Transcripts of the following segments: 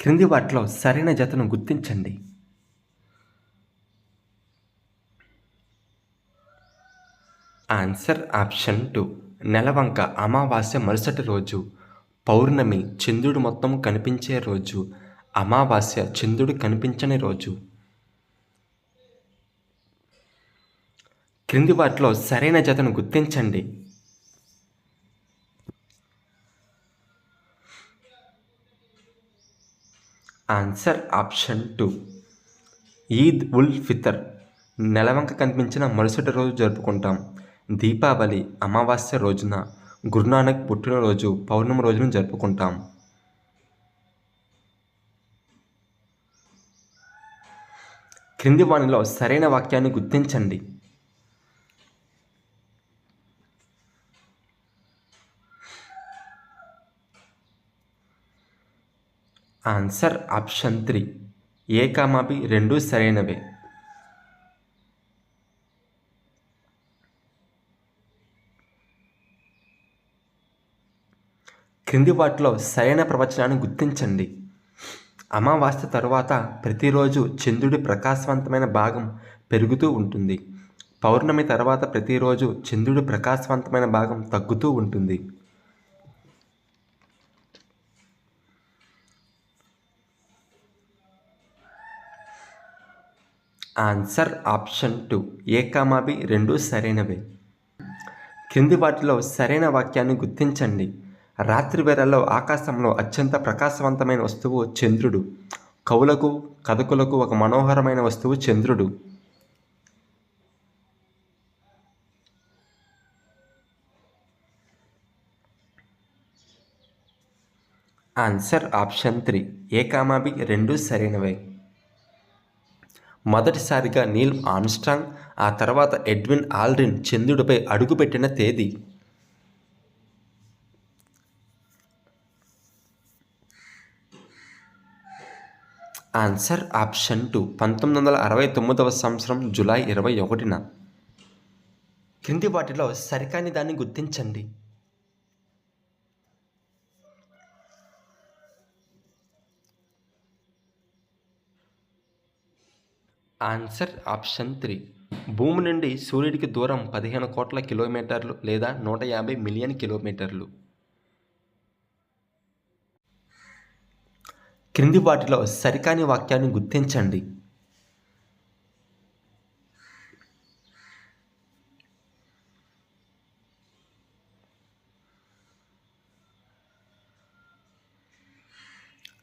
క్రింది వాటిలో సరైన జతను గుర్తించండి. Answer option two. నెలవంక అమావాస్య మరుసటి రోజు పౌర్ణమి చంద్రుడు మొత్తం కనిపించే రోజు అమావాస్య చంద్రుడు కనిపించని రోజు. క్రింది వాటిలో సరైన జతను గుర్తించండి. Answer option two. Eid ul Fitr. నెలవంక కనిపించిన మరుసటి రోజు జరుపుకుంటాం. దీపావళి అమావాస్య రోజున గురునానక్ పుట్టినరోజు పౌర్ణమి రోజున జరుపుకుంటాం. క్రింది వాణిలో సరైన వాక్యాన్ని గుర్తించండి. Answer option three. A comma B రెండు సరైనవే. క్రింది వాటిలో సరైన ప్రవచనాన్ని గుర్తించండి. అమావాస్య తరువాత ప్రతిరోజు చంద్రుడి ప్రకాశవంతమైన భాగం పెరుగుతూ ఉంటుంది. పౌర్ణమి తర్వాత ప్రతిరోజు చంద్రుడి ప్రకాశవంతమైన భాగం తగ్గుతూ ఉంటుంది. Answer option two. A comma B రెండు సరైనవే. కింది వాటిలో సరైన వాక్యాన్ని గుర్తించండి. రాత్రి వేళల్లో ఆకాశంలో అత్యంత ప్రకాశవంతమైన వస్తువు చంద్రుడు. కవులకు కథకులకు ఒక మనోహరమైన వస్తువు చంద్రుడు. Answer option three. A comma B రెండు సరైనవే. మొదటిసారిగా నీల్ ఆమ్స్ట్రాంగ్ ఆ తర్వాత ఎడ్విన్ ఆల్రిన్ చంద్రుడిపై అడుగుపెట్టిన తేదీ. Answer option two. పంతొమ్మిది వందల అరవై తొమ్మిదవ సంవత్సరం జూలై ఇరవై ఒకటిన. క్రింది వాటిలో సరికాని దాన్ని గుర్తించండి. Answer option three. భూమి నుండి సూర్యుడికి దూరం పదిహేను కోట్ల కిలోమీటర్లు లేదా నూట యాభై మిలియన్ కిలోమీటర్లు. క్రింది వాటిలో సరికాని వాక్యాన్ని గుర్తించండి.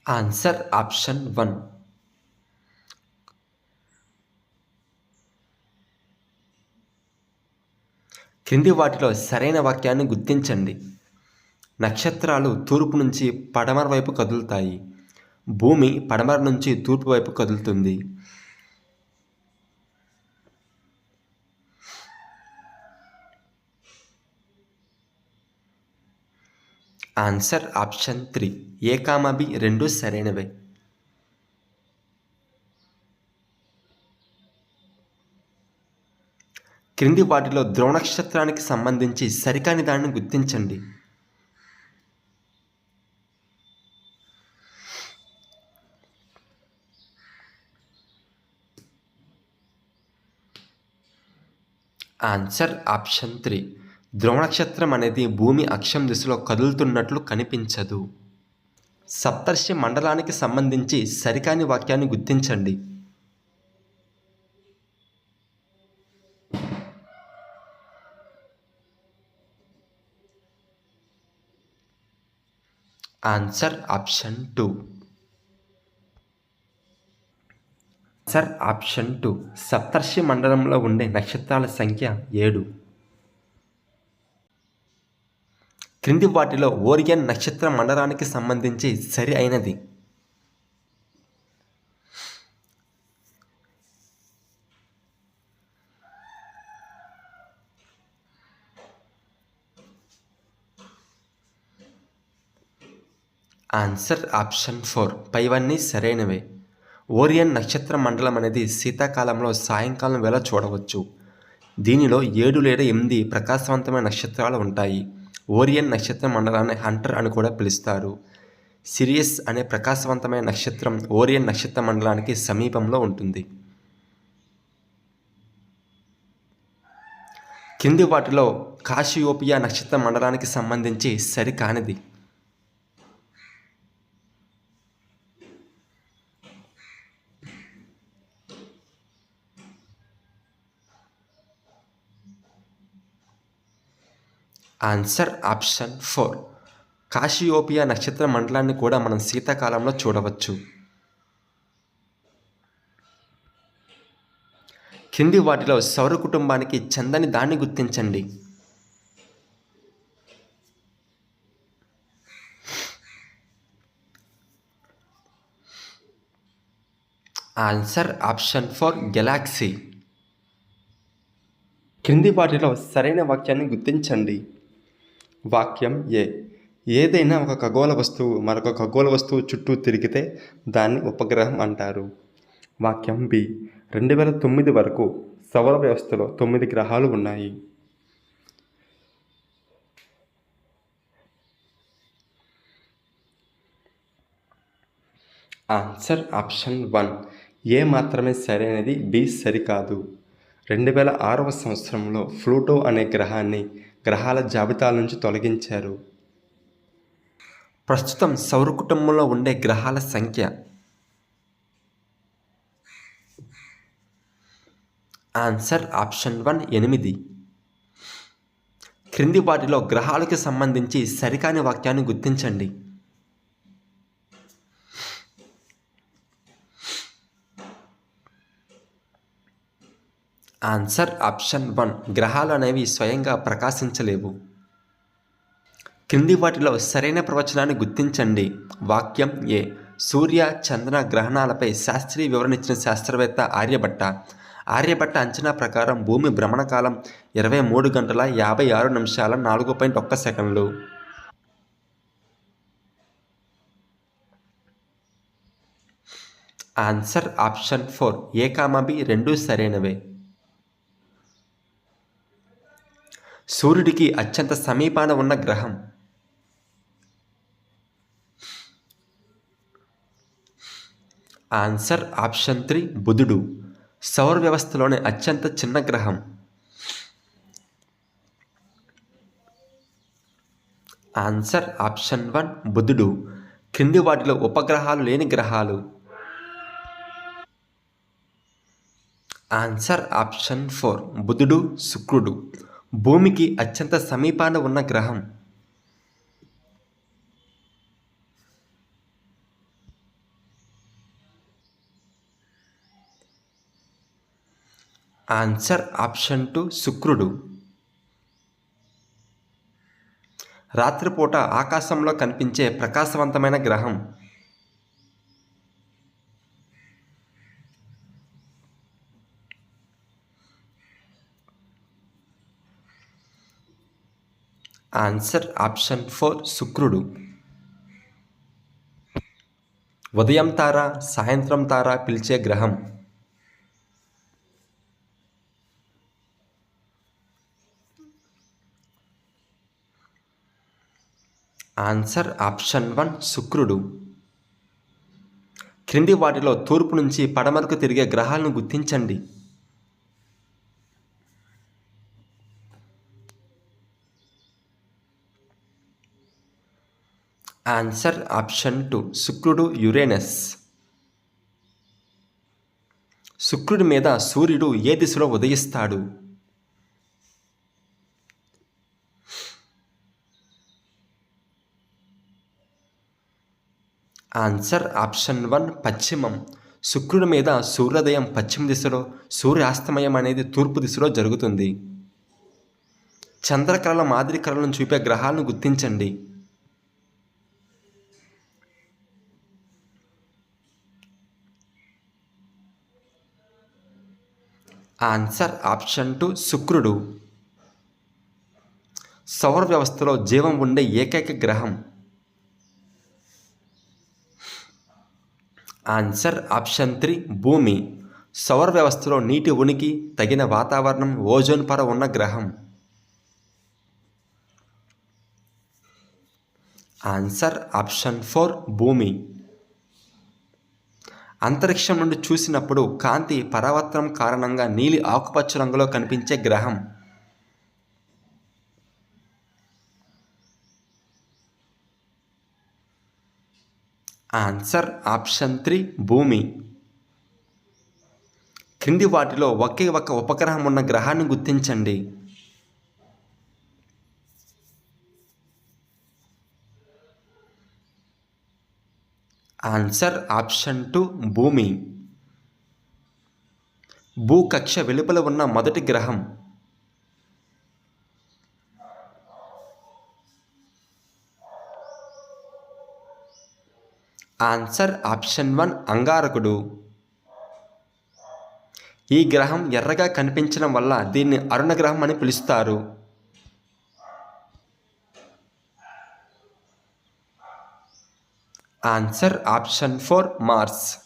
Answer option one. క్రింది వాటిలో సరైన వాక్యాన్ని గుర్తించండి. నక్షత్రాలు తూర్పు నుంచి పడమర వైపు కదులుతాయి. భూమి పడమర నుంచి తూర్పు వైపు కదులుతుంది. Answer option three. A comma B రెండు సరైనవే. క్రింది వాటిలో ద్రోణక్షత్రానికి సంబంధించి సరికాని దానిని గుర్తించండి. ఆన్సర్ ఆప్షన్ త్రీ ద్రోణక్షత్రం అనేది భూమి అక్షం దిశలో కదులుతున్నట్లు కనిపించదు. సప్తర్షి మండలానికి సంబంధించి సరికాని వాక్యాన్ని గుర్తించండి. Answer option two answer option two Saptarshi మండలంలో ఉండే నక్షత్రాల సంఖ్య ఏడు. క్రింది వాటిలో ఓరియన్ నక్షత్ర మండలానికి సంబంధించి సరి అయినది. Answer option four. పైవన్నీ సరైనవే. ఓరియన్ నక్షత్ర మండలం అనేది శీతాకాలంలో సాయంకాలం వేళ చూడవచ్చు. దీనిలో ఏడు లేదా ఎనిమిది ప్రకాశవంతమైన నక్షత్రాలు ఉంటాయి. ఓరియన్ నక్షత్ర మండలాన్ని హంటర్ అని కూడా పిలుస్తారు. సిరియస్ అనే ప్రకాశవంతమైన నక్షత్రం ఓరియన్ నక్షత్ర మండలానికి సమీపంలో ఉంటుంది. కింది వాటిలో కాషియోపియా నక్షత్ర మండలానికి సంబంధించి సరికానిది. ఆన్సర్ ఆప్షన్ ఫోర్ కాషియోపియా నక్షత్ర మండలాన్ని కూడా మనం శీతాకాలంలో చూడవచ్చు. కింది వాటిలో సౌర కుటుంబానికి చందని దాన్ని గుర్తించండి. ఆన్సర్ ఆప్షన్ ఫోర్ గెలాక్సీ క్రింది వాటిలో సరైన వాక్యాన్ని గుర్తించండి. వాక్యం ఏ. ఏదైనా ఒక ఖగోళ వస్తువు మరొక ఖగోళ వస్తువు చుట్టూ తిరిగితే దాన్ని ఉపగ్రహం అంటారు. వాక్యం బి. రెండు వేల తొమ్మిది వరకు సౌర వ్యవస్థలో తొమ్మిది గ్రహాలు ఉన్నాయి. Answer option one. ఏ మాత్రమే సరైనది బి సరికాదు. రెండు వేల ఆరవ సంవత్సరంలో ఫ్లూటో అనే గ్రహాన్ని గ్రహాల జాబితా నుంచి తొలగించారు. ప్రస్తుతం సౌర కుటుంబంలో ఉండే గ్రహాల సంఖ్య ఆన్సర్ ఆప్షన్ వన్ ఎనిమిది. క్రింది వాటిలో గ్రహాలకు సంబంధించి సరికాని వాక్యాన్ని గుర్తించండి. Answer option one. గ్రహాలు అనేవి స్వయంగా ప్రకాశించలేవు. క్రింది వాటిలో సరైన ప్రవచనాన్ని గుర్తించండి. వాక్యం ఏ. సూర్య చంద్ర గ్రహణాలపై శాస్త్రీయ వివరణ ఇచ్చిన శాస్త్రవేత్త ఆర్యభట్ట. ఆర్యభట్ట అంచనా ప్రకారం భూమి భ్రమణకాలం ఇరవై మూడు గంటల యాభై ఆరు నిమిషాల నాలుగు పాయింట్ ఒక్క సెకండ్లు. Answer option four. A comma B రెండూ సరైనవే. సూర్యుడికి అత్యంత సమీపాన ఉన్న గ్రహం. ఆన్సర్ ఆప్షన్ త్రీ బుధుడు. సౌర వ్యవస్థలోని అత్యంత చిన్న గ్రహం. ఆన్సర్ ఆప్షన్ వన్ బుధుడు. క్రింది వాటిలో ఉపగ్రహాలు లేని గ్రహాలు. ఆన్సర్ ఆప్షన్ ఫోర్ బుధుడు శుక్రుడు. భూమికి అత్యంత సమీపాన ఉన్న గ్రహం. ఆన్సర్ ఆప్షన్ టు శుక్రుడు. రాత్రిపూట ఆకాశంలో కనిపించే ప్రకాశవంతమైన గ్రహం. ఆన్సర్ ఆప్షన్ ఫోర్ శుక్రుడు. ఉదయం తార సాయంత్రం తార పిలిచే గ్రహం. ఆన్సర్ ఆప్షన్ వన్ శుక్రుడు. క్రింది వాటిలో తూర్పు నుంచి పడమరకు తిరిగే గ్రహాలను గుర్తించండి. ఆన్సర్ ఆప్షన్ టూ శుక్రుడు యురేనస్ శుక్రుడి మీద సూర్యుడు ఏ దిశలో ఉదయిస్తాడు? ఆన్సర్ ఆప్షన్ వన్ పశ్చిమం. శుక్రుడి మీద సూర్యోదయం పశ్చిమ దిశలో సూర్యాస్తమయం అనేది తూర్పు దిశలో జరుగుతుంది. చంద్రకళల మాదిరి కళలను చూపే గ్రహాలను గుర్తించండి. ఆన్సర్ ఆప్షన్ టు శుక్రుడు. సౌర వ్యవస్థలో జీవం ఉండే ఏకైక గ్రహం. ఆన్సర్ ఆప్షన్ త్రీ భూమి. సౌర వ్యవస్థలో నీటి ఉనికి తగిన వాతావరణం ఓజోన్ పర ఉన్న గ్రహం. ఆన్సర్ ఆప్షన్ ఫోర్ భూమి. అంతరిక్షం నుండి చూసినప్పుడు కాంతి పరావర్తనం కారణంగా నీలి ఆకుపచ్చ రంగులో కనిపించే గ్రహం. ఆన్సర్ ఆప్షన్ త్రీ భూమి. క్రింది వాటిలో ఒకే ఒక ఉపగ్రహం ఉన్న గ్రహాన్ని గుర్తించండి. ఆన్సర్ ఆప్షన్ టు భూమి. భూకక్ష వెలుపల ఉన్న మొదటి గ్రహం. ఆన్సర్ ఆప్షన్ వన్ అంగారకుడు. ఈ గ్రహం ఎర్రగా కనిపించడం వల్ల దీన్ని అరుణ గ్రహం అని పిలుస్తారు. Answer option four Mars.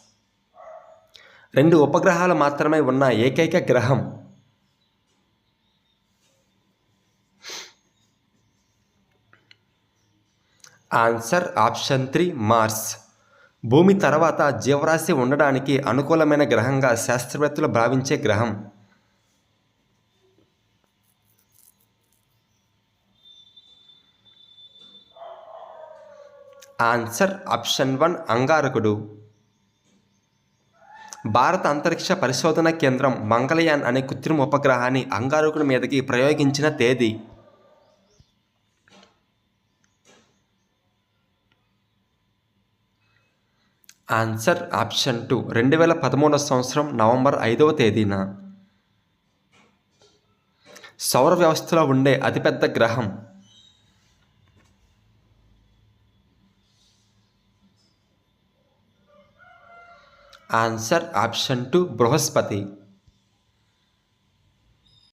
రెండు ఉపగ్రహాలు మాత్రమే ఉన్న ఏకైక గ్రహం. Answer option three Mars. భూమి తర్వాత జీవరాశి ఉండడానికి అనుకూలమైన గ్రహంగా శాస్త్రవేత్తలు భావించే గ్రహం. ఆన్సర్ ఆప్షన్ వన్ అంగారకుడు. భారత అంతరిక్ష పరిశోధన కేంద్రం మంగళయాన్ అనే కృత్రిమ ఉపగ్రహాన్ని అంగారకుడి మీదకి ప్రయోగించిన తేదీ. ఆన్సర్ ఆప్షన్ టూ రెండు వేల పదమూడవ సంవత్సరం నవంబర్ ఐదవ తేదీన. సౌర వ్యవస్థలో ఉండే అతిపెద్ద గ్రహం ఆన్సర్ ఆప్షన్ టు బృహస్పతి.